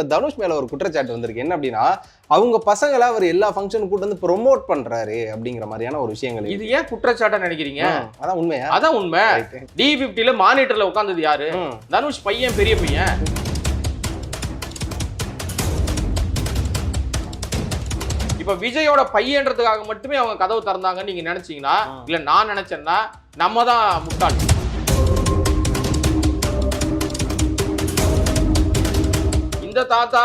தனுஷ் மேல ஒரு குற்றச்சாட்டு வந்திருக்கு. என்ன அப்படின்னா அவங்க பசங்களை அவர் எல்லா ஃபங்க்ஷனும் கூட்டு வந்து ப்ரொமோட் பண்றாரு அப்படிங்கிற மாதிரியான ஒரு விஷயங்கள் இது ஏன் குற்றச்சாட்டா நினைக்கிறீங்க? அதான் உண்மையா அதான் உண்மை. டி பிப்டில மானிட்டர்ல உட்கார்ந்தது யாரு? தனுஷ் பையன் பெரிய பையன். இப்ப விஜயோட பையன்றதுக்காக மட்டுமே அவங்க கதவு திறந்தாங்கன்னு நீங்க நினைச்சீங்கன்னா. இல்ல நான் நினைச்சேன்னா நம்ம தான் முட்டாள். இந்த தாத்தா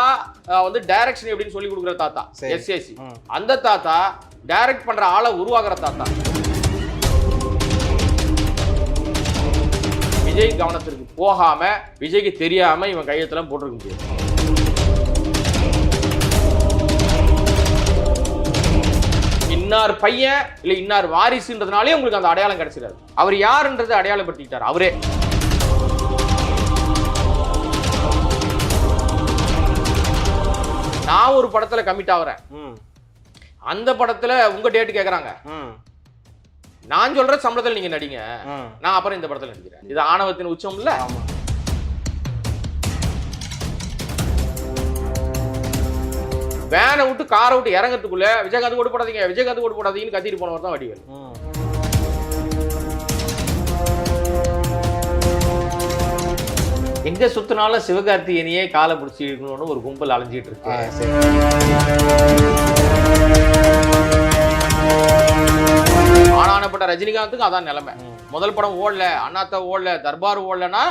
வந்து டைரக்ஷன் எப்படின்னு சொல்லி கொடுக்குற தாத்தா. எஸ்ஏசி. அந்த தாத்தா டைரக்ட் பண்ற ஆளை உருவாக்குற தாத்தா. விஜய் கவனத்திற்கு போகாம விஜய்க்கு தெரியாம இவன் கையெழுத்தெல்லாம் போட்டிருக்க முடியாது. இன்னார் பையன் இல்ல இன்னார் வாரிசுன்றதுனாலே உங்களுக்கு அந்த அடையாளம் கிடைச்சிடாது. அவர் யாருன்றதை அடையாளப்படுத்திக்கிட்டார். அவரே. நான் ஒரு படத்துல கமிட் ஆகுறேன். ம், அந்த படத்துல உங்க டேட் கேக்குறாங்க. ம், நான் சொல்ற சம்பளத்துல நீங்க நடிங்க. நான் அப்புறம் இந்த படத்துல நடிக்கிறேன். இது ஆணவத்தின் உச்சம் இல்ல? வேனை விட்டு காரை விட்டு இறங்கறதுக்குள்ள விஜயகாந்த் ஓட்டு போடாதீங்க விஜயகாந்த் ஓட்டு போடாதீங்கன்னு கத்திட்டு போனவர் தான் வடிவேல். எங்க சுத்தினாலும் சிவகார்த்திகேயனையே காலை பிடிச்சி இழுக்கணும்னு ஒரு கும்பல் அலைஞ்சிட்டு இருக்கு. ஆனானப்பட்ட ரஜினிகாந்துக்கும் அதான் நிலைமை. முதல் படம் ஓடல அண்ணாத்த ஓடல தர்பார் ஓடலனா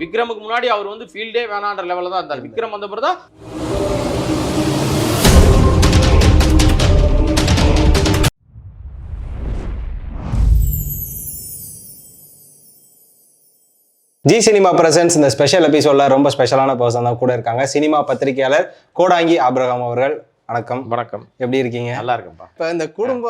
விக்ரமுக்கு முன்னாடி அவர் வந்து ஃபீல்டே வேணான்ற லெவல்ல தான் இருந்தார். விக்ரம் வந்த பிறகு தான் ஜி சினிமா பிரசன்ஸ் இந்த ஸ்பெஷல் எபிசோட்ல ரொம்ப ஸ்பெஷலான பர்சன் தான் கூட இருக்காங்க. சினிமா பத்திரிகையாளர் கோடாங்கி ஆபிரகாம் அவர்கள். வணக்கம். வணக்கம். எப்படி இருக்கீங்க? நல்லா இருக்கும்பா இப்போ இந்த குடும்ப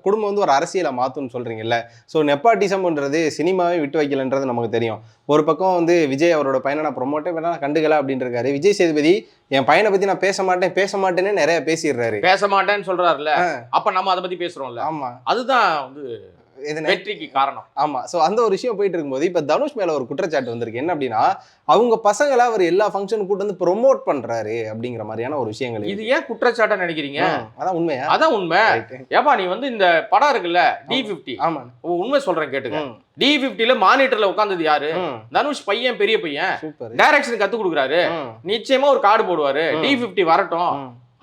குடும்பம் வந்து ஒரு அரசியலை மாற்றும்னு சொல்றீங்கல்ல. ஸோ நெப்பாட்டிசம்ன்றது சினிமாவே விட்டு வைக்கலன்றது நமக்கு தெரியும். ஒரு பக்கம் வந்து விஜய் அவரோட பையனை நான் ப்ரொமோட்டே வேணா கண்டுக்கல அப்படின்னு இருக்காரு. விஜய் சேதுபதி என் பையனை பத்தி நான் பேச மாட்டேன் பேச மாட்டேன்னு நிறைய பேசிடுறாரு. பேச மாட்டேன்னு சொல்றாருல்ல. ஆ. அப்ப நம்ம அதை பத்தி பேசுறோம்ல. ஆமா. அதுதான் வந்து வெற்றிக்கு காரணம். ஆமா. ஸோ அந்த ஒரு விஷயம் போயிட்டு இருக்கும்போது இப்போ தனுஷ் மேல ஒரு குற்றச்சாட்டு வந்திருக்கு. என்ன அப்படின்னா அவங்க பசங்களை அவர் எல்லா ஃபங்க்ஷனும் கூட்டு வந்து ப்ரொமோட் பண்றாரு அப்படிங்கிற மாதிரியான ஒரு விஷயங்கள் இது ஏன் குற்றச்சாட்டா நினைக்கிறீங்க? அதான் உண்மையா? அதான் உண்மை. ஏப்பா நீ வந்து இந்த படம் இருக்குல்ல டி பிப்டி ஆமா. உண்மை சொல்றேன் கேட்டுங்க டி பிப்டில மானிட்டர்ல உட்கார்ந்தது யாரு? தனுஷ் பையன் பெரிய பையன். டைரக்ஷன் கத்து கொடுக்குறாரு. நிச்சயமா ஒரு கார்டு போடுவாரு. டி பிப்டி வரட்டும்.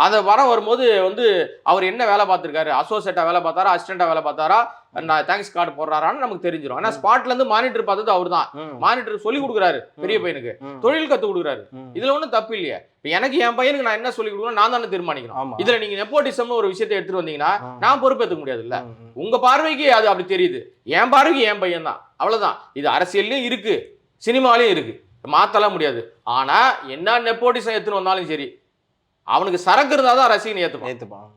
அந்த வர வரும்போது வந்து அவர் என்ன வேலை பார்த்திருக்காரு? அசோசியேட்டா வேலை பார்த்தாரா? அசிஸ்டண்டா வேலை பார்த்தாரா? நான் தேங்க்ஸ் கார்டு போடுறாரான்னு நமக்கு தெரிஞ்சிடும் ஏன்னா ஸ்பாட்ல இருந்து மானிட்டர் பார்த்தது அவர் தான் மானிட்டர் சொல்லி கொடுக்குறாரு பெரிய பையனுக்கு. தொழில் கத்து கொடுக்குறாரு. இதுல ஒண்ணும் தப்பு இல்லையே. இப்ப எனக்கு என் பையனுக்கு நான் என்ன சொல்லி கொடுக்கணும் நான் தானே தீர்மானிக்கணும். இதுல நீங்க நெப்போட்டிசம்னு ஒரு விஷயத்தை எடுத்துட்டு வந்தீங்கன்னா. நான் பொறுப்பேற்றுக்க முடியாது இல்ல. உங்க பார்வைக்கு அது அப்படி தெரியுது. என் பார்வைக்கு என் பையன் தான் அவ்வளவுதான். இது அரசியல்லையும் இருக்கு. சினிமாலையும் இருக்கு. மாத்தலாம் முடியாது. ஆனா என்ன நெப்போட்டிசம் எடுத்துன்னு வந்தாலும் சரி அவனுக்கு சரக்கு இருந்தா தான் ரசிகன் ஏத்துப்பான். ஏத்துப்பான்.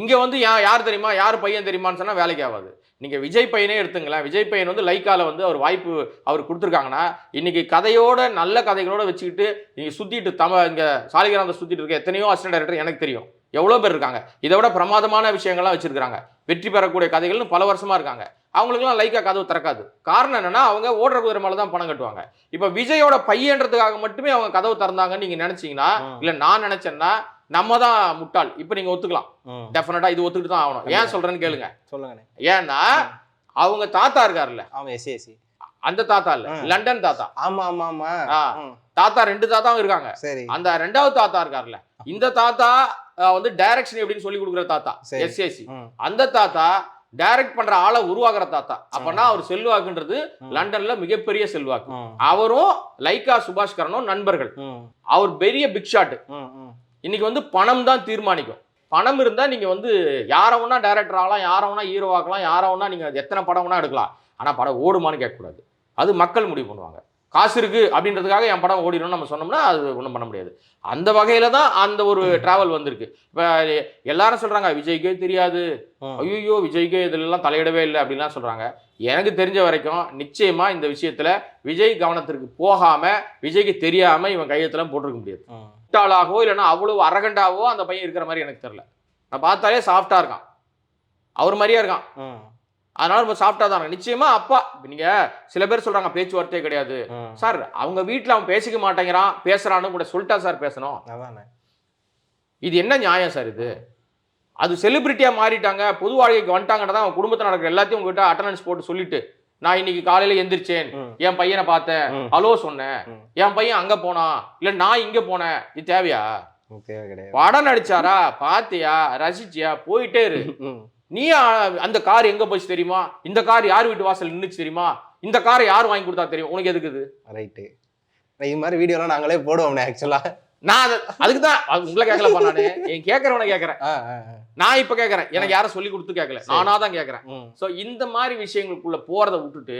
இங்க வந்து யார் தெரியுமா? யார் பையன் தெரியுமான்னு சொன்னா வேலைக்கு ஆகாது. நீங்க விஜய் பையனே எடுத்துங்களேன். விஜய் பையன் வந்து லைக்கால வந்து அவர் வாய்ப்பு அவர் கொடுத்துருக்காங்கன்னா இன்னைக்கு கதையோட நல்ல கதைகளோட வச்சுக்கிட்டு நீங்க சுத்திட்டு தம இங்க சாலிகிராந்த சுத்திட்டு இருக்க எத்தனையோ அசிஸ்டன்ட் டைரக்டர் எனக்கு தெரியும். எவ்வளோ பேர் இருக்காங்க. இதை விட பிரமாதமான விஷயங்கள்லாம் வச்சிருக்காங்க வெற்றி பெறக்கூடிய கதைகள்னு பல வருஷமா இருக்காங்க. அவங்களுக்குலாம் லைக்கா கதவு திறக்காது. காரணம் என்னன்னா அவங்க ஓடுற குதிரை மேல தான் பணம் கட்டுவாங்க. இப்ப விஜயோட பையன்றதுக்காக மட்டுமே அவங்க கதவு திறந்தாங்கன்னு நீங்க நினைச்சீங்கன்னா. இல்ல நான் நினைச்சேன்னா நம்ம தான் முட்டாள். இப்ப நீங்க ஒத்துக்கலாம். ம். டெஃபினட்டா இது ஒத்துக்கிட்டு தான் ஆகணும். ஏன் சொல்றேன்னு கேளுங்க. சொல்லுங்கண்ணே ஏன்னா அவங்க தாத்தா இருக்காருல்ல. ஆமா எஸ்சி எஸ்சி அந்த தாத்தா இல்ல. லண்டன் தாத்தா. ஆமா ஆமா ஆமா. தாத்தா ரெண்டு தாத்தாவும் இருக்காங்க. அந்த ரெண்டாவது தாத்தா இருக்காருல்ல. இந்த தாத்தா வந்து டைரக்ஷன் எப்படின்னு சொல்லி கொடுக்குற தாத்தா. எஸ்ஏசி அந்த தாத்தா டைரக்ட் பண்ற ஆளை உருவாக்குற தாத்தா. அப்பனா அவர் செல்வாக்குன்றது. லண்டன்ல மிகப்பெரிய செல்வாக்கு. அவரும் லைக்கா சுபாஷ் கரனும் நண்பர்கள் அவர் பெரிய பிக் ஷாட். இன்னைக்கு வந்து பணம் தான் தீர்மானிக்கும். பணம் இருந்தா நீங்க வந்து யார வேணா டைரக்டர் ஆகலாம் யார வேணா ஹீரோ ஆக்கலாம் யார வேணா நீங்க எத்தனை படம் வேணா எடுக்கலாம். ஆனா படம் ஓடுமான்னு கேட்கக்கூடாது. அது மக்கள் முடிவு பண்ணுவாங்க. காசு இருக்கு அப்படின்றதுக்காக என் படம் ஓடிடும் நம்ம சொன்னோம்னா அது ஒன்றும் பண்ண முடியாது. அந்த வகையில தான் அந்த ஒரு டிராவல் வந்திருக்கு. இப்போ எல்லாரும் சொல்றாங்க விஜய்க்கே தெரியாது. ஐயோ விஜய்க்கே இதுலலாம் தலையிடவே இல்லை அப்படின்லாம் சொல்றாங்க. எனக்கு தெரிஞ்ச வரைக்கும் நிச்சயமா இந்த விஷயத்துல விஜய் கவனத்திற்கு போகாம விஜய்க்கு தெரியாம இவன் கையெழுத்தெல்லாம் போட்டிருக்க முடியாது. முட்டாளாகவோ இல்லைன்னா அவ்வளவு அரகண்டாவோ அந்த பையன் இருக்கிற மாதிரி எனக்கு தெரியல. நான் பார்த்தாலே சாஃப்டா இருக்கான். அவர் மாதிரியே இருக்கான். அதனால நம்ம சாப்பிட்டா தான் நிச்சயமா அப்பா நீங்க சில பேர் சொல்றாங்க பேச்சுவார்த்தையே கிடையாது. சார் அவங்க வீட்ல அவன் பேசிக்க மாட்டேங்கிறான் பேசுறான்னு கூட சொல்லிட்டா சார் பேசணும்? இது என்ன நியாயம் சார் இது? அது செலிபிரிட்டியா மாறிட்டாங்க பொது வாழ்க்கைக்கு வந்துட்டாங்கன்னா தான் அவன் குடும்பத்தில் நடக்கிற எல்லாத்தையும் உங்ககிட்ட அட்டண்டன்ஸ் போட்டு சொல்லிட்டு நான் இன்னைக்கு காலையில எந்திரிச்சேன். என் பையனை பார்த்தேன். ஹலோ சொன்னேன். என் பையன் அங்க போனான் இல்ல நான் இங்க போனேன் இது தேவையா? படம் நடிச்சாரா? பாத்தியா? ரசிச்சியா? போயிட்டே இரு. நீ அந்த கார் எங்க போச்சு தெரியுமா? இந்த கார் யார் வீட்டு வாசல் நின்னுச்சு தெரியுமா? இந்த காரை யார் வாங்கி கொடுத்தா தெரியும்? உனக்கு எதுக்கு இது? ரைட்டு இது மாதிரி வீடியோலாம் நாங்களே போடுவோம்ண்ணே ஆக்சுவலா நான் அது- அதுக்கு தான் உங்களை கேட்கலப்பா நானு. என் கேட்கறவனை கேட்கறேன். நான் இப்ப கேட்கறேன். எனக்கு யாரும் சொல்லி கொடுத்து கேட்கல. நானா தான் கேட்கறேன். சோ இந்த மாதிரி விஷயங்களுக்குள்ள போறதை விட்டுட்டு.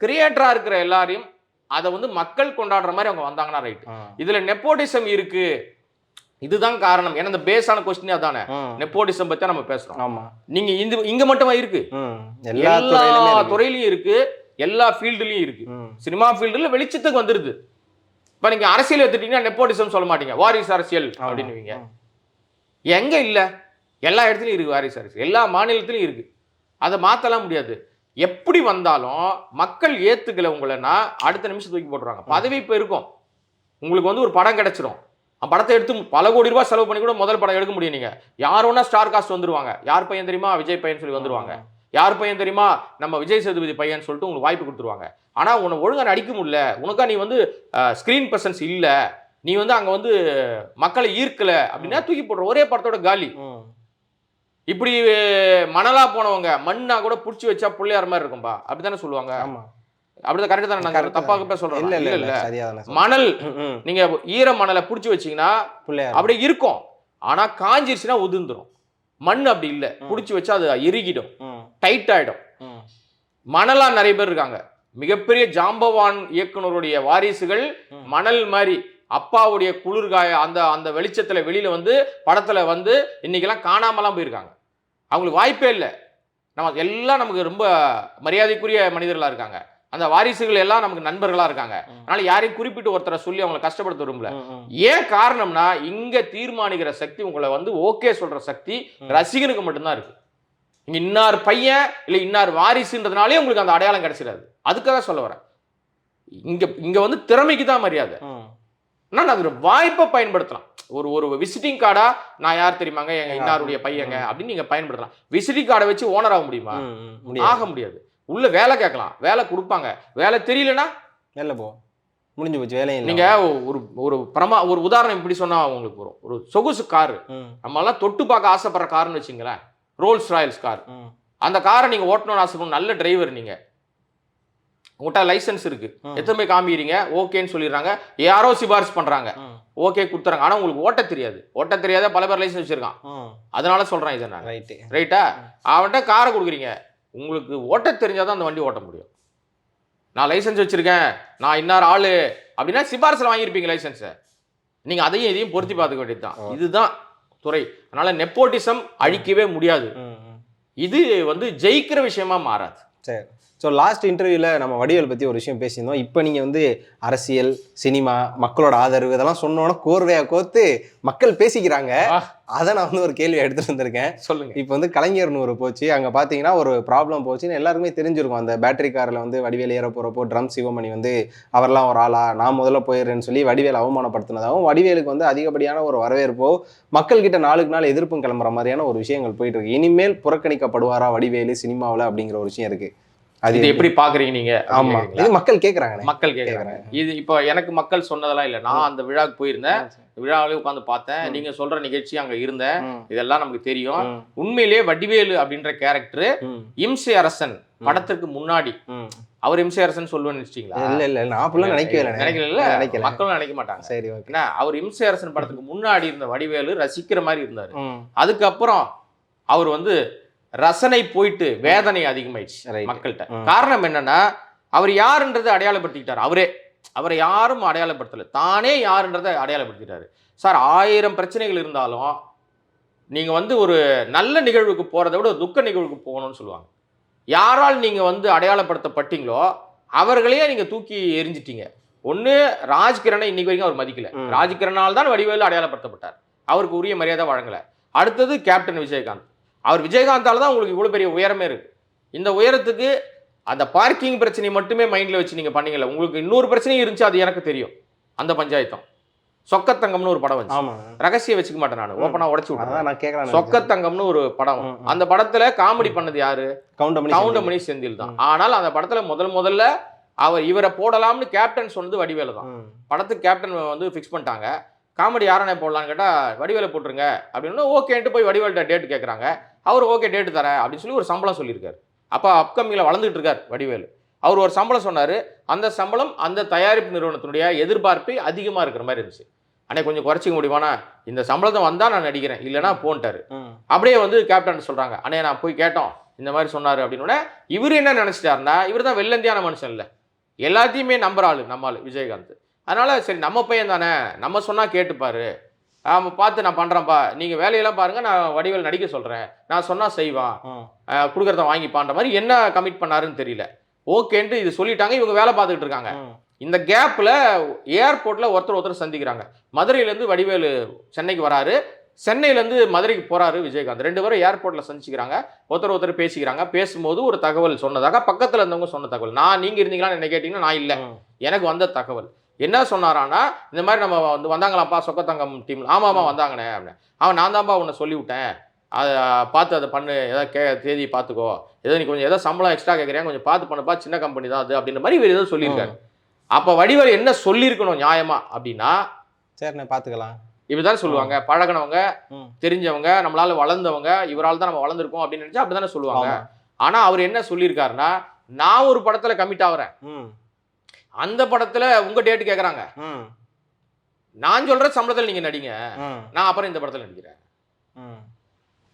கிரியேட்டரா இருக்கிற எல்லாரையும் அதை வந்து மக்கள் கொண்டாடுற மாதிரி அவங்க வந்தாங்கன்னா ரைட். இதுல நெப்போட்டிசம் இருக்கு. இதுதான் காரணம். ஏன்னா இந்த பேஸான கொஸ்டினே அதானே. ம். நெப்போட்டிசம் பத்தி நம்ம பேசுறோம். ஆமா. நீங்க இந்த இங்க மட்டுமா இருக்கு. எல்லா. துறையிலயும் இருக்கு. எல்லா ஃபீல்டுலயும் இருக்கு. சினிமா ஃபீல்டுல வெளிச்சத்துக்கு வந்துருது. இப்ப நீங்க அரசியல் எடுத்துட்டீங்கன்னா நெப்போட்டிசம் சொல்ல மாட்டீங்க. வாரிசு அரசியல். அப்படின்னுவீங்க. எங்க இல்ல? எல்லா இடத்துலயும் இருக்கு வாரிசு அரசியல். எல்லா மாநிலத்திலயும் இருக்கு. அதை மாத்தலாம் முடியாது. எப்படி வந்தாலும் மக்கள் ஏத்துக்கல உங்களைன்னா அடுத்த நிமிஷம் தூக்கி போட்டுருவாங்க. பதவி இப்ப இருக்கும். உங்களுக்கு வந்து ஒரு படம் கிடைச்சிரும். படத்தை எடுத்து பல கோடி ரூபாய் செலவு பண்ணி கூட முதல் படம் எடுக்க முடியும் நீங்க. யார் வேணா ஸ்டார் காஸ்ட் வந்துருவாங்க. யார் பையன் தெரியுமா? விஜய் பையன் சொல்லி வந்துருவாங்க. யார் பையன் தெரியுமா? நம்ம விஜய் சேதுபதி பையன் சொல்லிட்டு உங்களுக்கு வாய்ப்பு கொடுத்துருவாங்க. ஆனா உன்னை ஒழுங்கா நடிக்க முடியல. உனக்கா நீ வந்து ஸ்கிரீன் பர்சன்ஸ் இல்ல. நீ வந்து அங்க வந்து மக்களை ஈர்க்கல அப்படின்னா தூக்கி போடுற ஒரே படத்தோட காலி. இப்படி மணலா போனவங்க மண்ணா கூட புடிச்சு வச்சா பிள்ளையார் மாதிரி இருக்கும்பா. அப்படித்தானே சொல்லுவாங்க. ஆமா. அப்படிதான் கரெக்ட் தானே நாங்க. தப்பாக பேச சொல்றோம் இல்ல இல்ல இல்ல மணல் நீங்க ஈர மணலை புடிச்சு வச்சீங்கன்னா அப்படியே இருக்கும். ஆனா காஞ்சிருச்சுன்னா உதிர்ந்துரும். மண் அப்படி இல்ல. புடிச்சு வச்சா அது இறுகிடும் டைட் ஆயிடும். மணலா நிறைய பேர் இருக்காங்க. மிகப்பெரிய ஜாம்பவான் இயக்குனருடைய வாரிசுகள். மணல் மாதிரி அப்பாவுடைய குளிர்காய அந்த அந்த வெளிச்சத்துல வெளியில வந்து படத்துல வந்து இன்னைக்கெல்லாம் காணாமலாம் போயிருக்காங்க. அவங்களுக்கு வாய்ப்பே இல்லை. நம்ம எல்லாம் நமக்கு ரொம்ப மரியாதைக்குரிய மனிதர்களா இருக்காங்க. அந்த வாரிசுகள் எல்லாம் நமக்கு நண்பர்களா இருக்காங்க. அதனால யாரையும் குறிப்பிட்டு ஒருத்தரை சொல்லி அவங்களை கஷ்டப்படுத்த விரும்பல. ஏன் காரணம்னா இங்க தீர்மானிக்கிற சக்தி உங்களை வந்து ஓகே சொல்ற சக்தி. ரசிகனுக்கு மட்டும்தான் இருக்கு. இங்க இன்னார் பையன் இல்ல இன்னார் வாரிசுன்றதுனாலே உங்களுக்கு அந்த அடையாளம் கிடைச்சிடாது. அதுக்காக சொல்ல வரேன். இங்க இங்க வந்து திறமைக்கு தான் மரியாதை. நான் அது ஒரு வாய்ப்பை பயன்படுத்தலாம். ஒரு ஒரு விசிட்டிங் கார்டா நான் யார் தெரியுமாங்க? எங்க இன்னாருடைய பையங்க அப்படின்னு நீங்க பயன்படுத்தலாம். விசிட்டிங் கார்டை வச்சு ஓனர் ஆக முடியுமா? ஆக முடியாது. உள்ள வேலை கேட்கலாம். வேலை கொடுப்பாங்க. வேலை தெரியலனா? வெளில போ. முடிஞ்சு போச்சு வேலையும் இல்லை. நீங்க ஒரு ஒரு பிரமா ஒரு உதாரணம் இப்படி சொன்னா உங்களுக்கு வரும். ஒரு சொகுசு கார். ம். நம்ம எல்லாம் தொட்டு பார்க்க ஆசைப்படுற கார்னு வச்சுங்களேன். Rolls Royals car. அந்த காரை நீங்க ஓட்டணும்னு ஆசைப்படும். நல்ல டிரைவர் நீங்க. உங்கள்கிட்ட லைசன்ஸ் இருக்கு. ம். எத்தனை காமிக்கிறீங்க? ஓகேன்னு சொல்லிடுறாங்க. யாரோ சிபாரிசு பண்றாங்க. ம். ஓகே கொடுத்துறாங்க. ஆனா உங்களுக்கு ஓட்ட தெரியாது. ஓட்ட தெரியாத பல பேர் லைசன்ஸ் வச்சிருக்கான். அதனால சொல்றேன் இதை நான். ரைட்டு ரைட்டா அவன்கிட்ட காரை கொடுக்குறீங்க. உங்களுக்கு ஓட்ட தெரிஞ்சாதான் அந்த வண்டி ஓட்ட முடியும். நான் லைசன்ஸ் வச்சிருக்கேன். நான் இன்னார் ஆளு. அப்படின்னா சிபாரிசில் வாங்கியிருப்பீங்க லைசன்ஸை நீங்க அதையும் இதையும் பொருத்தி பார்த்துக்க வேண்டியது தான். இதுதான் துறை. அதனால நெப்போட்டிசம் அழிக்கவே முடியாது. இது வந்து ஜெயிக்கிற விஷயமா மாறாது. சரி. ஸோ லாஸ்ட் இன்டர்வியூவில் நம்ம வடிவேல் பற்றி ஒரு விஷயம் பேசியிருந்தோம். இப்போ நீங்கள் வந்து அரசியல் சினிமா மக்களோட ஆதரவு இதெல்லாம் சொன்னோன்னா கோர்வையாக கோர்த்து மக்கள் பேசிக்கிறாங்க. அதை நான் வந்து ஒரு கேள்வி எடுத்துட்டு வந்திருக்கேன். சொல்லுங்க. இப்போ வந்து கலைஞர் நூறு போச்சு. அங்கே பார்த்தீங்கன்னா ஒரு ப்ராப்ளம் போச்சுன்னு எல்லாருக்குமே தெரிஞ்சிருக்கும். அந்த பேட்டரி காரில் வந்து வடிவேல் ஏற போகிறப்போ ட்ரம் சிவமணி வந்து அவர்லாம் ஒரு ஆளா நான் முதல்ல போயிடுறேன்னு சொல்லி வடிவேல் அவமானப்படுத்தினதாகவும் வடிவேலுக்கு வந்து அதிகப்படியான ஒரு வரவேற்போ மக்கள்கிட்ட நாளுக்கு நாள் எதிர்ப்பும் கிளம்புற மாதிரியான ஒரு விஷயங்கள் போயிட்டு இருக்கு. இனிமேல் புறக்கணிக்கப்படுவாரா வடிவேலு சினிமாவில் அப்படிங்கிற ஒரு விஷயம் இருக்கு. அது இது எப்படி பாக்குறீங்க நீங்க ஆமா? இது மக்கள் கேட்குறாங்கண்ணே மக்கள் கேக்குறாங்க. இது இப்போ எனக்கு மக்கள் சொன்னதெல்லாம் இல்ல. நான் அந்த விழாக்கு போயிருந்தேன். விழாவிலே உட்காந்து பார்த்தேன். நீங்க சொல்ற நிகழ்ச்சி அங்க இருந்தேன். இதெல்லாம் நமக்கு தெரியும். உண்மையிலேயே வடிவேலு அப்படின்ற கேரக்டர் இம்சை அரசன் படத்திற்கு முன்னாடி. அவர் இம்சை அரசன் சொல்லுவேன்னு நினைச்சிட்டீங்களா? இல்ல இல்ல நான் அப்படிலாம் நினைக்கவே இல்லை நினைக்கல நினைக்கல. மக்களும் நினைக்க மாட்டாங்க. சரி ஓகே. அவர் இம்சை அரசன் படத்துக்கு முன்னாடி இருந்த வடிவேலு ரசிக்கிற மாதிரி இருந்தாரு. அதுக்கப்புறம் அவர் வந்து ரசனை போயிட்டு வேதனை அதிகமாயிடுச்சு. மக்கள்கிட்ட. காரணம் என்னன்னா அவர் யாருன்றதை அடையாளப்படுத்திக்கிட்டார். அவரே. அவரை யாரும் அடையாளப்படுத்தல. தானே யாருன்றதை அடையாளப்படுத்திட்டாரு. சார் ஆயிரம் பிரச்சனைகள் இருந்தாலும் நீங்க வந்து ஒரு நல்ல நிகழ்வுக்கு போறதை விட ஒரு துக்க நிகழ்வுக்கு போகணும்னு சொல்லுவாங்க. யாரால் நீங்க வந்து அடையாளப்படுத்தப்பட்டீங்களோ அவர்களையே நீங்க தூக்கி எரிஞ்சிட்டீங்க ஒண்ணு ராஜ்கிரனை இன்னைக்கு வரைக்கும் அவர் மதிக்கல. ராஜ்கிரனால் தான் வடிவேலு அடையாளப்படுத்தப்பட்டார். அவருக்கு உரிய மரியாதை வழங்கல. அடுத்தது கேப்டன் விஜயகாந்த். அவர் விஜயகாந்தால தான் உங்களுக்கு இவ்வளவு பெரிய உயரமே இருக்கு. இந்த உயரத்துக்கு அந்த பார்க்கிங் பிரச்சனை மட்டுமே மைண்டில் வச்சு நீங்கள் பண்ணீங்கல்ல உங்களுக்கு இன்னொரு பிரச்சனையும் இருந்துச்சு அது எனக்கு தெரியும். அந்த பஞ்சாயத்தம். சொக்கத்தங்கம்னு ஒரு படம் வந்து ரகசியம் வச்சுக்க மாட்டேன் நான். ஓப்பனாக உடச்சு கேட்கறேன் சொக்கத்தங்கம்னு ஒரு படம். அந்த படத்துல காமெடி பண்ணது யாரு? கவுண்டமணி கவுண்டமணி செந்தில் தான். ஆனால் அந்த படத்துல முதல் முதல்ல அவர் இவரை போடலாம்னு கேப்டன் சொன்னது வடிவேலு தான். படத்துக்கு கேப்டன் வந்து ஃபிக்ஸ் பண்ணிட்டாங்க. காமெடி யாரனே போடலான்னு கேட்டா வடிவேலை போட்டுருங்க அப்படின்னு ஓகேன்ட்டு போய் வடிவேல்கிட்ட டேட் கேட்குறாங்க அவர் ஓகே டேட் தரேன் அப்படின்னு சொல்லி ஒரு சம்பளம் சொல்லியிருக்காரு. அப்போ அப்கமிங்கில் வளர்ந்துட்டு இருக்கார் வடிவேலு. அவர் ஒரு சம்பளம் சொன்னார். அந்த சம்பளம் அந்த தயாரிப்பு நிறுவனத்தினுடைய எதிர்பார்ப்பை அதிகமாக இருக்கிற மாதிரி இருந்துச்சு. அண்ணே கொஞ்சம் குறைச்சிக்க முடியுமாண்ணா? இந்த சம்பளத்தை வந்தால் நான் நடிக்கிறேன். இல்லைன்னா போன்ட்டாரு. அப்படியே வந்து கேப்டன் சொல்றாங்க. அண்ணே நான் போய் கேட்டோம். இந்த மாதிரி சொன்னாரு அப்படின்னு இவர் என்ன நினைச்சிட்டாருன்னா இவர் தான் வெள்ளந்தியான மனுஷன் இல்ல. எல்லாத்தையுமே நம்புற ஆளு நம்ம ஆளு விஜயகாந்த். அதனால சரி நம்ம பையன் தானே. நம்ம சொன்னா கேட்டுப்பாரு. ஆமா பார்த்து நான் பண்றேன்ப்பா. நீங்க வேலையெல்லாம் பாருங்க நான் வடிவேல் நடிக்க சொல்றேன். நான் சொன்னா செய்வான். கொடுக்கறத வாங்கிப்பான்ற மாதிரி என்ன கமிட் பண்ணாருன்னு தெரியல. ஓகேன்ட்டு இது சொல்லிட்டாங்க இவங்க வேலை பார்த்துக்கிட்டு இருக்காங்க. இந்த கேப்ல ஏர்போர்ட்ல ஒருத்தர் ஒருத்தர் சந்திக்கிறாங்க. மதுரையிலேருந்து வடிவேலு சென்னைக்கு வராரு. சென்னையிலேருந்து மதுரைக்கு போறாரு விஜயகாந்த். ரெண்டு பேரும் ஏர்போர்ட்ல சந்திச்சுக்கிறாங்க. ஒருத்தர் ஒருத்தர் பேசிக்கிறாங்க. பேசும்போது ஒரு தகவல் சொன்னதாக பக்கத்துல இருந்தவங்க சொன்ன தகவல். நான் நீங்க இருந்தீங்களான்னு என்ன கேட்டீங்கன்னா நான் இல்லை. எனக்கு வந்த தகவல். என்ன சொன்னாரான்னா இந்த மாதிரி நம்ம வந்து வந்தாங்களாப்பா சொக்கத்தங்கம் டீம்ல ஆமா ஆமா வந்தாங்கண்ணே அப்படின்னு. அவன் நான் தான்ப்பா உன்னை சொல்லிவிட்டேன். அதை பார்த்து அதை பண்ணு ஏதாவது கே தேதி பார்த்துக்கோ. ஏதோ நீ கொஞ்சம் ஏதோ சம்பளம் எக்ஸ்ட்ரா கேட்குறியா கொஞ்சம் பார்த்து பண்ணுப்பா சின்ன கம்பெனி தான் அது அப்படின்ற மாதிரி இவர் ஏதோ சொல்லியிருக்காரு. அப்போ வடிவேல் என்ன சொல்லியிருக்கணும் நியாயமா அப்படின்னா சரிண்ணே பாத்துக்கலாம் இப்படிதான் சொல்லுவாங்க. பழகுனவங்க. தெரிஞ்சவங்க நம்மளால வளர்ந்தவங்க இவரால் தான் நம்ம வளர்ந்துருக்கோம் அப்படின்னு நினைச்சா அப்படிதானே சொல்லுவாங்க. ஆமா. ஆனா அவர் என்ன சொல்லியிருக்காருன்னா நான் ஒரு படத்துல கமிட் ஆகுறேன். அந்த படத்துல உங்க டேட் கேக்குறாங்க. நான் சொல்ற சம்பளத்துல நீங்க நடிங்க. நான் அப்புறம் இந்த படத்துல நடிக்கிறேன்.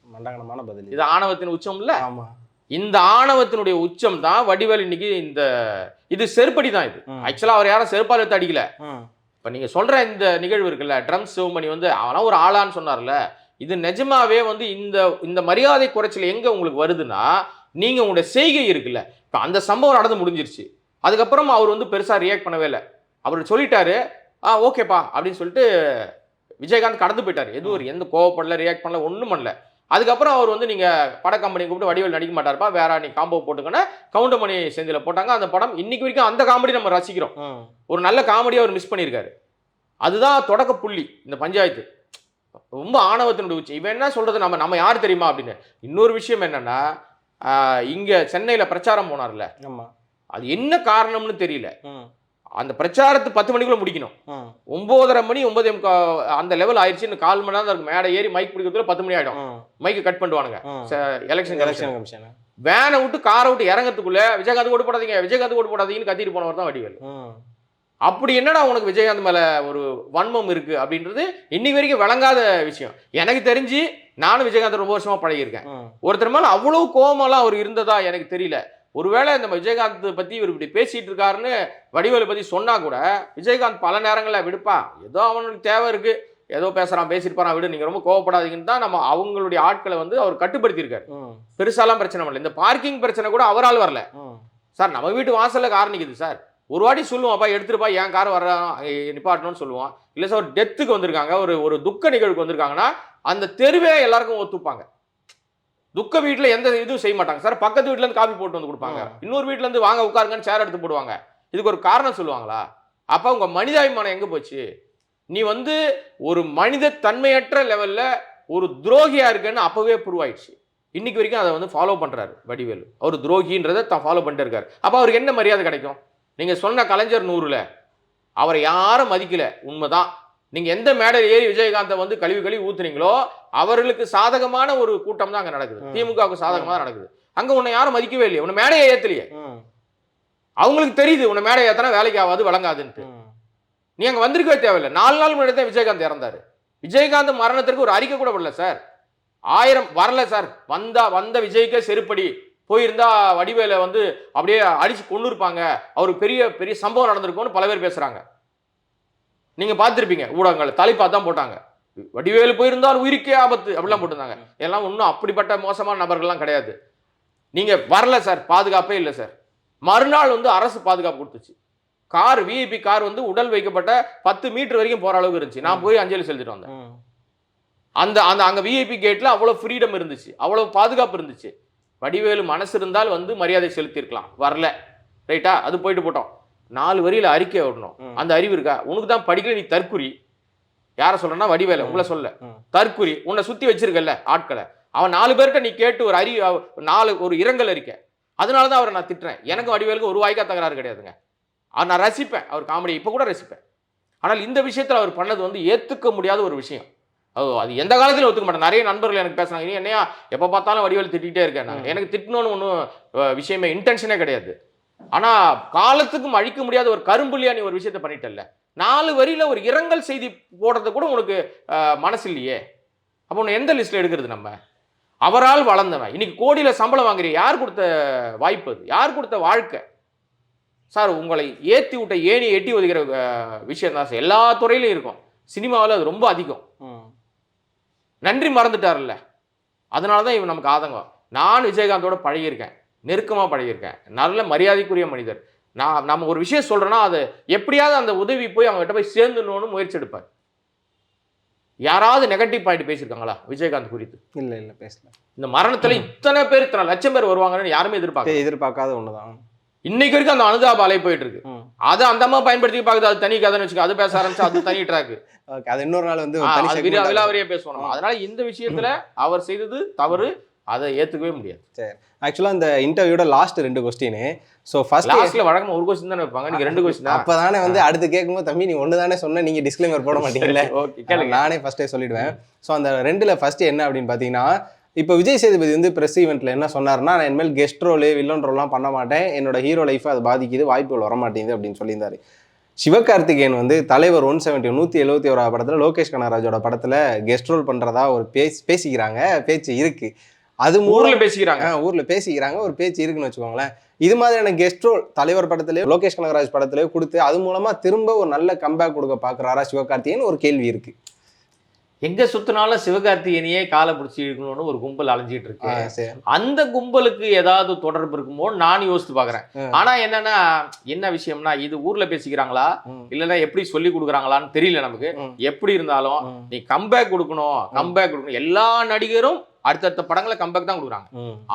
மண்டகனமான பதில் இது ஆணவத்தின் உச்சம் இல்ல இந்த ஆணவத்தினுடைய உச்சம் தான் வடிவேல் இன்னைக்கு இந்த இது செருப்படி தான் இது. ஆக்சுவலா அவர் யாரும் செருப்பால் எடுத்து அடிக்கல. இப்போ நீங்கள் சொல்கிற இந்த நிகழ்வு இருக்குல்ல ட்ரம் சிவமணி வந்து அவனா ஒரு ஆளான்னு சொன்னார்ல இது நிஜமாவே வந்து இந்த இந்த மரியாதை குறைச்சல் எங்கே உங்களுக்கு வருதுன்னா நீங்கள் உங்களுடைய செய்கை இருக்குல்ல இப்போ அந்த சம்பவம் நடந்து முடிஞ்சிருச்சு அதுக்கப்புறம் அவர் வந்து பெருசாக ரியாக்ட் பண்ணவே இல்லை. அவர் சொல்லிட்டாரு ஆ ஓகேப்பா அப்படின்னு சொல்லிட்டு விஜயகாந்த் கடந்து போயிட்டார். எதுவும் ஒரு எந்த கோவப்படல ரியாக்ட் பண்ணல ஒன்றும் பண்ணல. அதுக்கப்புறம் அவர் வந்து நீங்கள் பட கம்பெனி கூப்பிட்டு வடிவேல் நடிக்க மாட்டார்ப்பா வேற நீ காம்போ போட்டுக்கன்னா கவுண்டமணி செந்தில் போட்டாங்க. அந்த படம் இன்னைக்கு வரைக்கும் அந்த காமெடி நம்ம ரசிக்கிறோம். ஒரு நல்ல காமெடியை அவர் மிஸ் பண்ணியிருக்காரு அதுதான் தொடக்க புள்ளி இந்த பஞ்சாயத்து. ரொம்ப ஆணவத்தினுடைய உச்சி. இவன் என்ன சொல்றது? நம்ம நம்ம யார் தெரியுமா அப்படின்னு. இன்னொரு விஷயம் என்னன்னா இங்க சென்னையில பிரச்சாரம் போனார்ல. ஆமா. அது என்ன காரணம்னு தெரியல. அந்த பிரச்சாரத்து பத்து மணிக்குள்ள முடிக்கணும். ஒன்பதரை மணி ஒன்பதே அந்த லெவல் ஆயிடுச்சு கால் மணி நேரம் தான் இருக்கு மேடை ஏறி மைக் பிடிக்கிறதுல பத்து மணி ஆயிடும். மைக்கு கட் பண்ணுவானுங்க. எலெக்ஷன் எலெக்ஷன் கமிஷன் வேனை விட்டு காரை விட்டு இறங்கத்துக்குள்ள விஜயகாந்த் ஓட்டு போடாதீங்க விஜயகாந்த் ஓட்டு போடாதீங்கன்னு கத்திட்டு போனவர் தான் வடிவேல். அப்படி என்னடா உனக்கு விஜயகாந்த் மேல ஒரு வன்மம் இருக்கு அப்படின்றது இன்னைக்கு வரைக்கும் விளங்காத விஷயம் எனக்கு தெரிஞ்சு நானும் விஜயகாந்த் ரொம்ப வருஷமா பழகியிருக்கேன். ஒருத்தர் மேல அவ்வளவு கோவமெல்லாம் அவர் இருந்ததா எனக்கு தெரியல ஒருவேளை இந்த விஜயகாந்த் பத்தி இவர் இப்படி பேசிட்டு இருக்காருன்னு வடிவேலு பத்தி சொன்னா கூட விஜயகாந்த் பல நேரங்களில் விடுப்பா. ஏதோ அவனுக்கு தேவை இருக்கு. ஏதோ பேசுறான் பேசியிருப்பாரான் விடு நீங்க ரொம்ப கோவப்படாதீங்கன்னு தான் நம்ம அவங்களுடைய ஆட்களை வந்து அவர் கட்டுப்படுத்தியிருக்காரு. பெருசாலாம் பிரச்சனை வரல. இந்த பார்க்கிங் பிரச்சனை கூட அவரால் வரல. சார் நம்ம வீட்டு வாசல்ல கார் நிக்குது சார். ஒரு வாட்டி சொல்லுவான்ப்பா எடுத்துருப்பா என் கார் வர்றான் நிப்பாட்டணும்னு சொல்லுவான் இல்லை சார் ஒரு டெத்துக்கு வந்திருக்காங்க. ஒரு ஒரு துக்க நிகழ்வுக்கு வந்திருக்காங்கன்னா அந்த தெருவே எல்லாருக்கும் ஒத்துப்பாங்க. துக்க வீட்டில் எந்த இதுவும் செய்ய மாட்டாங்க. சார் பக்கத்து வீட்ல இருந்து காபி போட்டு வந்து கொடுப்பாங்க. இன்னொரு வீட்ல இருந்து வாங்க உட்காருங்கன்னு சேர் எடுத்து போடுவாங்க. இதுக்கு ஒரு காரணம் சொல்லுவாங்களா? அப்ப உங்க மனிதாபிமானம் எங்க போச்சு? நீ வந்து ஒரு மனித தன்மையற்ற லெவல்ல ஒரு துரோகியா இருக்கேன்னு அப்பவே ப்ரூவ் ஆயிடுச்சு. இன்னைக்கு வரைக்கும் அதை வந்து ஃபாலோ பண்றாரு வடிவேலு. அவர் துரோகின்றதை தான் ஃபாலோ பண்ணிட்டு இருக்காரு. அப்ப அவருக்கு என்ன மரியாதை கிடைக்கும்? நீங்க சொன்ன கலைஞர் நூறுல அவரை யாரும் மதிக்கல. உண்மைதான். நீங்க எந்த மேடையில் ஏறி விஜயகாந்தை வந்து கழுவி கழுவி ஊத்துனீங்களோ அவர்களுக்கு சாதகமான ஒரு கூட்டம் தான் அங்க நடக்குது. திமுகவுக்கு சாதகமா நடக்குது. அங்க உன்னை யாரும் மதிக்கவே இல்லையே. உன்னை மேடையை ஏத்தலையே. அவங்களுக்கு தெரியுது உன்னை மேடை ஏத்தனா வேலைக்கு ஆகாது வழங்காதுன்ட்டு. நீ அங்க வந்திருக்கவே தேவையில்லை. நாலு நாள் முன்னாடி தான் விஜயகாந்த் இறந்தாரு. விஜயகாந்த் மரணத்திற்கு ஒரு அறிக்கை கூட வரல சார். ஆயிரம் வரல சார். வந்தா வந்த விஜய்க்கே செருப்படி போயிருந்தா வடிவேல வந்து அப்படியே அடிச்சு கொண்டு இருப்பாங்க அவருக்கு பெரிய பெரிய சம்பவம் நடந்திருக்கும்னு பல பேர் பேசுறாங்க. நீங்க பார்த்திருப்பீங்க ஊடகங்கள் தலைப்பா தான் போட்டாங்க. வடிவேலு போயிருந்தால் உயிருக்கே ஆபத்து அப்படிலாம் போட்டிருந்தாங்க. எல்லாம் ஒன்றும் அப்படிப்பட்ட மோசமான நபர்கள்லாம் கிடையாது. நீங்க வரல சார் பாதுகாப்பே இல்லை சார். மறுநாள் வந்து அரசு பாதுகாப்பு கொடுத்துச்சு. கார் விஐபி கார் வந்து உடல் வைக்கப்பட்ட பத்து மீட்டர் வரைக்கும் போற அளவுக்கு இருந்துச்சு. நான் போய் அஞ்சலி செலுத்திட்டு வந்தேன். அந்த அந்த அங்க விஐபி கேட்ல அவ்வளவு ஃப்ரீடம் இருந்துச்சு. அவ்வளவு பாதுகாப்பு இருந்துச்சு. வடிவேலு மனசு இருந்தால் வந்து மரியாதை செலுத்தியிருக்கலாம். வரல. ரைட்டா அது போயிட்டு போட்டோம். நாலு வரியில அறிக்கை விடணும். அந்த அறிவு இருக்கா? உனக்கு தான் படிக்கல நீ தற்குறி. யாரை சொல்றேன்னா வடிவேல உங்களை சொல்ல. தற்குறி. உன்னை சுத்தி வச்சிருக்கல்ல ஆட்களை. அவன் நாலு பேர்கிட்ட நீ கேட்டு ஒரு அறிவு நாலு ஒரு இரங்கல் அறிக்கை. அதனால தான் அவரை நான் திட்டுறேன். எனக்கு வடிவேலுக்கு ஒரு வாய்க்கா தகராறு கிடையாதுங்க. அவர் நான் ரசிப்பேன். அவர் காமெடி இப்போ கூட ரசிப்பேன். ஆனால் இந்த விஷயத்தில் அவர் பண்ணது வந்து ஏற்றுக்க முடியாத ஒரு விஷயம். அது அது எந்த காலத்திலும் ஒத்துக்க மாட்டேன். நிறைய நண்பர்கள் எனக்கு பேசுனாங்க. நீ என்னையா எப்போ பார்த்தாலும் வடிவேல் திட்டிகிட்டே இருக்கேன் நான். எனக்கு திட்டணும்னு ஒன்றும் விஷயமே இன்டென்ஷனே கிடையாது. ஆனால் காலத்துக்கும் அழிக்க முடியாத ஒரு கரும்புலியா நீ ஒரு விஷயத்த பண்ணிட்டல்ல. நாலு வரியில ஒரு இரங்கல் செய்தி போடுறது கூட உனக்கு மனசு இல்லையே அப்போ உன்னை எந்த லிஸ்ட்ல எடுக்கிறது நம்ம? அவரால் வளர்ந்தவன். இன்னைக்கு கோடியில சம்பளம் வாங்குறீங்க யார் கொடுத்த வாய்ப்பு அது? யார் கொடுத்த வாழ்க்கை? சார் உங்களை ஏத்தி விட்ட ஏணி எட்டி ஒதுக்கிற விஷயம் தான் சார். எல்லா துறையிலும் இருக்கும். சினிமாவில் அது ரொம்ப அதிகம். நன்றி மறந்துட்டார்ல அதனால தான் இவன் நமக்கு ஆதங்கம். நான் விஜயகாந்தோட பழகியிருக்கேன். நெருக்கமாக பழகியிருக்கேன். நல்ல மரியாதைக்குரிய மனிதர். நான் நம்ம ஒரு விஷயம் சொல்கிறேன்னா அது எப்படியாவது அந்த உதவி போய் அவங்ககிட்ட போய் சேர்ந்துடணும்னு முயற்சி எடுப்பார். யாராவது நெகட்டிவ் பாயிண்ட் பேசியிருக்காங்களா? விஜயகாந்த் குறித்து. இல்ல இல்ல பேசல. இந்த மரணத்துல இத்தனை பேர் இத்தனை லட்சம் பேர் வருவாங்கன்னு யாருமே எதிர்பார்க்கல. எதிர்பார்க்காத ஒண்ணுதான். இன்னைக்கு வரைக்கும் அந்த அனுதாப அலை போயிட்டு இருக்கு. அதை அந்த அம்மா பயன்படுத்தி பார்க்குது. அது தனி கதைன்னு வச்சுக்கோ அது பேச ஆரம்பிச்சு அது தனி ட்ராக் Okay, அது இன்னொரு நாள் வந்து தனி பேசுவோம் நம்ம. அதனால இந்த விஷயத்துல அவர் செய்தது தவறு. அதை ஏத்துக்கவே முடியாது. ஆக்சுவலா இந்த இன்டர்வியூட லாஸ்ட் ரெண்டு கொஸ்டின் ஸோ ஃபர்ஸ்ட் லாஸ்ட்ல வழக்கமா ஒரு கொஸ்டின் தானே வைப்பாங்க. நீங்க ரெண்டு கொஸ்டின் அப்பதானே வந்து அடுத்து கேட்கும்போது தம்பி நீ ஒன்று தானே சொன்ன நீங்க டிஸ்க்ளைமர் போட மாட்டீங்கல்ல? ஓகே நானே ஃபர்ஸ்டே சொல்லிடுவேன். ஸோ அந்த ரெண்டுல ஃபர்ஸ்ட் என்ன அப்படின்னு பார்த்தீங்கன்னா இப்போ விஜய் சேதுபதி வந்து ப்ரெஸ் ஈவெண்ட்ல என்ன சொன்னார்னா நான் இனிமேல் கெஸ்ட் ரோலு வில்லன் ரோல்லாம் பண்ண மாட்டேன். என்னோட ஹீரோ லைஃப் அது பாதிக்குது வாய்ப்புகள் வர மாட்டேங்குது அப்படின்னு சொல்லியிருந்தாரு. சிவகார்த்திகேயன் வந்து தலைவர் ஒன் செவன்ட்டி நூற்றி எழுபத்தி ஓரா படத்தில் லோகேஷ் கனகராஜோட படத்தில் கெஸ்ட் ரோல் பண்ணுறதா ஒரு பேசி பேசிக்கிறாங்க. பேச்சு இருக்கு. அது ஊர்ல பேசிக்கிறாங்க. ஊர்ல பேசிக்கிறாங்க. ஒரு பேச்சு இருக்குன்னு வச்சுக்கோங்களேன். இது மாதிரியான கெஸ்ட் ரோல் தலைவர் படத்திலேயோ லோகேஷ் கனகராஜ் படத்திலேயோ கொடுத்து அது மூலமா திரும்ப ஒரு நல்ல கம்பேக் கொடுக்க பாக்குறாரா சிவகார்த்திகேயன் ஒரு கேள்வி இருக்கு. எங்க சுத்தினாலும் சிவகார்த்திகேயனையே காலை பிடிச்சி இழுக்கணும்னு ஒரு கும்பல் அலைஞ்சிட்டு இருக்கு. அந்த கும்பலுக்கு ஏதாவது தொடர்பு இருக்குமோ நான் யோசித்து பாக்குறேன். ஆனா என்னன்னா என்ன விஷயம்னா இது ஊர்ல பேசிக்கிறாங்களா? இல்லைன்னா எப்படி சொல்லி கொடுக்குறாங்களான்னு தெரியல நமக்கு. எப்படி இருந்தாலும் நீ கம்பேக் கொடுக்கணும் கம்பேக் கொடுக்கணும். எல்லா நடிகரும் அடுத்தடுத்த படங்களை கம்பேக் தான் கொடுக்குறாங்க.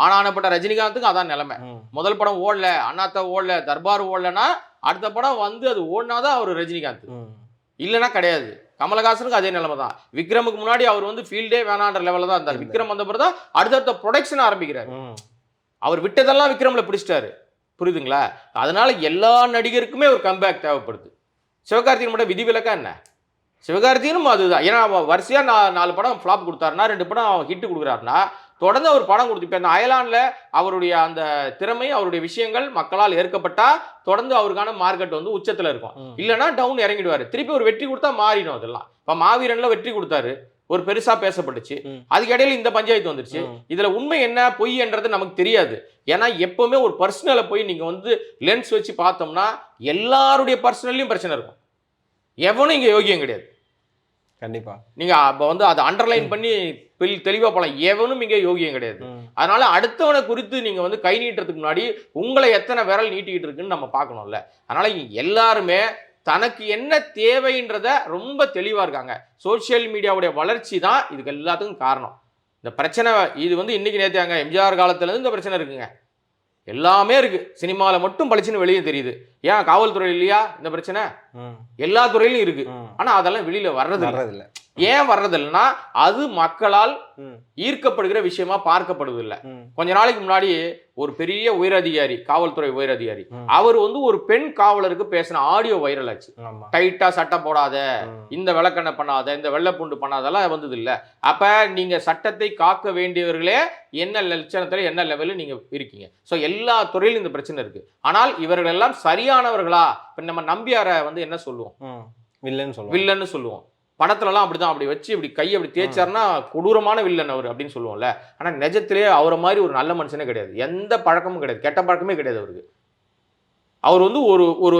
ஆனானப்பட்ட ரஜினிகாந்துக்கும் அதான் நிலைமை. முதல் படம் ஓடல அண்ணாத்த ஓடல தர்பார் ஓடலன்னா அடுத்த படம் வந்து அது ஓடினாதான் அவர் ரஜினிகாந்த். இல்லைன்னா கிடையாது. கமலஹாசனுக்கு அதே நிலைமை தான். விக்ரமுக்கு முன்னாடி அவர் வந்து ஃபீல்டே வேணான்ற லெவலில் தான் இருந்தார். விக்ரம் வந்த பிறகு தான் அடுத்தடுத்த ப்ரொடக்ஷன் ஆரம்பிக்கிறார். அவர் விட்டதெல்லாம் விக்ரம்ல பிடிச்சிட்டாரு. புரியுதுங்களா? அதனால எல்லா நடிகருக்குமே ஒரு கம்பேக் தேவைப்படுது. சிவகார்த்திகேயன் மட்டும் விதிவிலக்கா என்ன? சிவகார்த்திகனும் அதுதான். ஏன்னா அவ வரிசையா நா- நாலு படம் ஃப்ளாப் கொடுத்தாருன்னா ரெண்டு படம் ஹிட் கொடுக்குறாருன்னா தொடர்ந்து அவர் படம் கொடுத்து இப்போ இந்த அயலான்ல அவருடைய அந்த திறமை அவருடைய விஷயங்கள் மக்களால் ஏற்கப்பட்டா தொடர்ந்து அவருக்கான மார்க்கெட் வந்து உச்சத்துல இருக்கும். ம். இல்லைன்னா டவுன் இறங்கிடுவாரு. திருப்பி ஒரு வெற்றி கொடுத்தா மாறிடும் அதெல்லாம். இப்போ மாவீரன்ல வெற்றி கொடுத்தாரு. ஒரு பெருசா பேசப்பட்டுச்சு. அதுக்கு இடையில இந்த பஞ்சாயத்து வந்துருச்சு. இதுல உண்மை என்ன பொய் என்றது நமக்கு தெரியாது. ஏன்னா எப்பவுமே ஒரு பர்சனலை போய் நீங்க வந்து லென்ஸ் வச்சு பார்த்தோம்னா எல்லாருடைய பர்சனல்லையும் பிரச்சனை இருக்கும். எவனும் இங்க யோகியம் கிடையாது. கண்டிப்பா. நீங்க அப்ப வந்து அதை அண்டர்லைன் பண்ணி பெல் தெளிவா போலாம். எவனும் இங்க யோகியம் கிடையாது. அதனால அடுத்தவனை குறித்து நீங்க வந்து கை நீட்டுறதுக்கு முன்னாடி உங்களை எத்தனை விரல் நீட்டிக்கிட்டு இருக்குன்னு நம்ம பார்க்கணும்ல. அதனால எல்லாருமே தனக்கு என்ன தேவைன்றத ரொம்ப தெளிவா இருக்காங்க. சோஷியல் மீடியாவுடைய வளர்ச்சி தான் இதுக்கு எல்லாத்துக்கும் காரணம். இந்த பிரச்சனை இது வந்து இன்னைக்கு நேத்தாங்க எம்ஜிஆர் காலத்துல இருந்து இந்த பிரச்சனை இருக்குங்க. எல்லாமே இருக்கு. சினிமாவில் மட்டும் பளிச்சுன்னு வெளியே தெரியுது. ஏன் காவல்துறை இல்லையா? இந்த பிரச்சனை? எல்லா துறையிலும் இருக்கு. ஆனா அதெல்லாம் வெளியில வர்றது இல்ல. வர்றதில்ல. ஏன் வர்றதில்லைன்னா அது மக்களால் ஈர்க்கப்படுகிற விஷயமா பார்க்கப்படுவதில்லை. ம், கொஞ்ச நாளைக்கு முன்னாடி ஒரு பெரிய உயரதிகாரி காவல்துறை உயரதிகாரி. அவர் வந்து ஒரு பெண் காவலருக்கு பேசின ஆடியோ வைரல் ஆச்சு. டைட்டா சட்டை போடாத இந்த விளக்கெண்ணை பண்ணாத இந்த வெள்ளைப்பூண்டு பண்ணாதெல்லாம் வந்தது இல்ல அப்ப நீங்க சட்டத்தை காக்க வேண்டியவர்களே என்ன லட்சணத்துல என்ன லெவலில் நீங்க இருக்கீங்க? ஸோ எல்லா துறையிலும் இந்த பிரச்சனை இருக்கு. ஆனால் இவர்கள் எல்லாம் சரியானவர்களா? இப்ப நம்ம நம்பியாரை வந்து என்ன சொல்லுவோம். வில்லன்னு சொல்லுவோம் வில்லன்னு சொல்லுவோம். படத்துலலாம் அப்படிதான். அப்படி வச்சு இப்படி கை அப்படி தேய்ச்சாருன்னா கொடூரமான வில்லன் அவர் அப்படின்னு சொல்லுவோம்ல. ஆனா நிஜத்திலே அவரை மாதிரி ஒரு நல்ல மனுஷனே கிடையாது. எந்த பழக்கமும் கிடையாது. கெட்ட பழக்கமே கிடையாது அவருக்கு. அவர் வந்து ஒரு ஒரு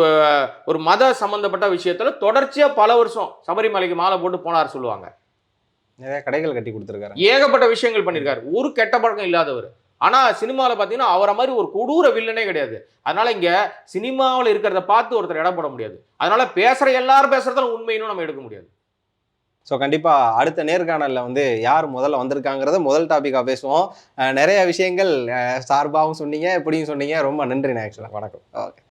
ஒரு மத சம்பந்தப்பட்ட விஷயத்துல தொடர்ச்சியா பல வருஷம் சபரிமலைக்கு மாலை போட்டு போனார் சொல்லுவாங்க. நிறைய கடைகள் கட்டி கொடுத்துருக்காரு. ஏகப்பட்ட விஷயங்கள் பண்ணியிருக்காரு ஒரு கெட்ட பழக்கம் இல்லாதவர். ஆனா சினிமாவில் பார்த்தீங்கன்னா அவரை மாதிரி ஒரு கொடூர வில்லனே கிடையாது. அதனால இங்க சினிமாவில் இருக்கிறத பார்த்து ஒருத்தர் இடம் போட முடியாது. அதனால பேசுற எல்லாரும் பேசுறதுல உண்மைன்னு நம்ம எடுக்க முடியாது. ஸோ கண்டிப்பாக அடுத்த நேர்காணலில் வந்து யார் முதல்ல வந்திருக்காங்கிறத முதல் டாப்பிக்காக பேசுவோம். நிறைய விஷயங்கள் சார்பாகவும் சொன்னீங்க இப்படியும் சொன்னீங்க. ரொம்ப நன்றிண்ணே ஆக்சுவலாக வணக்கம். ஓகே